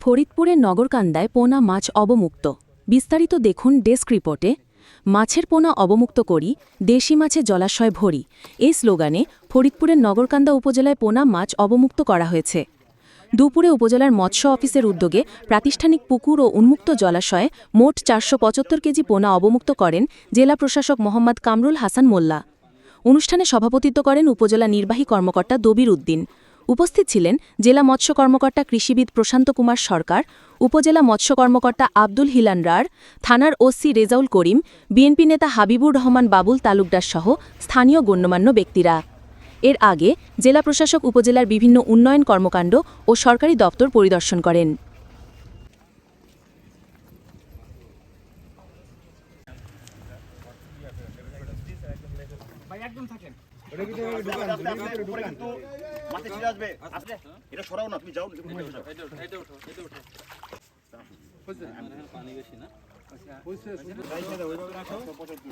ফরিদপুরের নগরকান্দায় পোনা মাছ অবমুক্ত। বিস্তারিত দেখুন ডেস্ক রিপোর্টে। মাছের পোনা অবমুক্ত করি, দেশি মাছে জলাশয় ভরি। এই স্লোগানে ফরিদপুরের নগরকান্দা উপজেলায় পোনা মাছ অবমুক্ত করা হয়েছে। দুপুরে উপজেলার মৎস্য অফিসের উদ্যোগে প্রাতিষ্ঠানিক পুকুর ও উন্মুক্ত জলাশয়ে মোট চারশো পঁচাত্তর কেজি পোনা অবমুক্ত করেন জেলা প্রশাসক মোহাম্মদ কামরুল হাসান মোল্লা। অনুষ্ঠানে সভাপতিত্ব করেন উপজেলা নির্বাহী কর্মকর্তা দবির উদ্দিন। উপস্থিত ছিলেন জেলা মৎস্য কর্মকর্তা কৃষিবিদ প্রশান্ত কুমার সরকার উপজেলা মৎস্য কর্মকর্তা আব্দুল হিলান রার থানার ওসি রেজাউল করিম বিএনপি নেতা হাবিবুর রহমান বাবুল তালুকদার সহ স্থানীয় গণ্যমান্য ব্যক্তিরা। এর আগে জেলা প্রশাসক উপজেলার বিভিন্ন উন্নয়ন কর্মকাণ্ড ও সরকারি দপ্তর পরিদর্শন করেন। মাঠে ছিঁড়ে আসবে। আসলে এটা সরাও না তুমি যাও এটা উঠাও। ওইভাবে রাখো, পঁচাত্তর